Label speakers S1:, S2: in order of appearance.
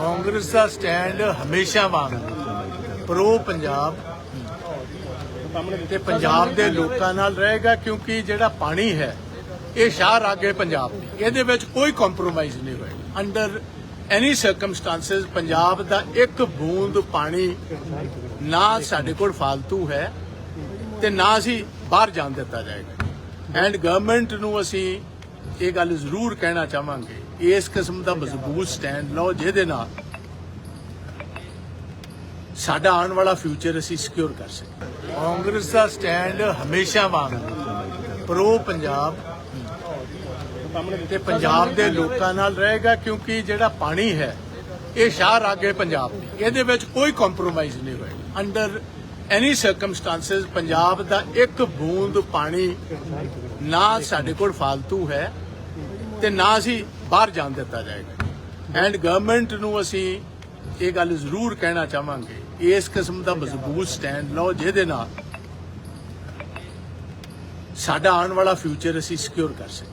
S1: ਕਾਂਗਰਸ ਦਾ stand ਹਮੇਸ਼ਾ ਵਾਂਗ pro Punjab ਤੇ ਪੰਜਾਬ ਦੇ ਲੋਕਾਂ ਨਾਲ ਰਹੇਗਾ ਕਿਉਂਕਿ ਜਿਹੜਾ ਪਾਣੀ ਹੈ, ਇਹ ਸ਼ਾਹ ਰਾਗੇ ਪੰਜਾਬ ਦੀ। ਇਹਦੇ ਵਿੱਚ ਕੋਈ ਕੰਪਰੋਮਾਈਜ਼ ਨਹੀਂ ਹੋਏਗਾ। ਅੰਡਰ ਐਨੀ ਸਰਕਮਸਟੈਂਸਸ ਪੰਜਾਬ ਦਾ ਇੱਕ ਬੂੰਦ ਪਾਣੀ ਨਾ ਸਾਡੇ ਕੋਲ ਫालतू ਹੈ ਤੇ ਨਾ ਅਸੀਂ ਬਾਹਰ ਜਾਣ ਦਿੱਤਾ ਜਾਏਗਾ। ਐਂਡ ਗਵਰਨਮੈਂਟ ਨੂੰ ਅਸੀਂ ਇਹ ਗੱਲ ਜ਼ਰੂਰ ਕਹਿਣਾ ਚਾਹਾਂਗੇ। ਇਸ ਕਿਸਮ ਦਾ ਮਜ਼ਬੂਤ ਸਟੈਂਡ ਲਓ ਜਿਹਦੇ ਨਾਲ ਸਾਡਾ ਆਉਣ ਵਾਲਾ ਫਿਊਚਰ ਅਸੀਂ ਸਿਕਿਉਰ ਕਰ ਸਕੀਏ। ਕਾਂਗਰਸ ਦਾ ਸਟੈਂਡ ਹਮੇਸ਼ਾ ਵਾਂਗ ਪ੍ਰੋ ਪੰਜਾਬ ਤੇ ਪੰਜਾਬ ਦੇ ਲੋਕਾਂ ਨਾਲ ਰਹੇਗਾ ਕਿਉਂਕਿ ਜਿਹੜਾ ਪਾਣੀ ਹੈ, ਇਹ ਸ਼ਾਹ ਰਾਗੇ ਪੰਜਾਬ ਦੀ। ਇਹਦੇ ਵਿੱਚ ਕੋਈ ਕੰਪਰੋਮਾਈਜ਼ ਨਹੀਂ ਹੋਏਗਾ। ਅੰਡਰ ਐਨੀ ਸਰਕਮਸਟੈਂਸਸ ਪੰਜਾਬ ਦਾ ਇੱਕ ਬੂੰਦ ਪਾਣੀ ਨਾ ਸਾਡੇ ਕੋਲ ਫालतू ਹੈ ਤੇ ਨਾ ਅਸੀਂ ਬਾਹਰ ਜਾਣ ਦਿੱਤਾ ਜਾਏਗਾ ਐਂਡ ਗਵਰਨਮੈਂਟ ਨੂੰ ਅਸੀਂ ਇਹ ਗੱਲ ਜ਼ਰੂਰ ਕਹਿਣਾ ਚਾਹਾਂਗੇ ਇਸ ਕਿਸਮ ਦਾ ਮਜ਼ਬੂਤ ਸਟੈਂਡ ਲਓ ਜਿਹਦੇ ਨਾਲ ਸਾਡਾ ਆਉਣ ਵਾਲਾ ਫਿਊਚਰ ਅਸੀਂ ਸਿਕਿਉਰ ਕਰ ਸਕੀਏ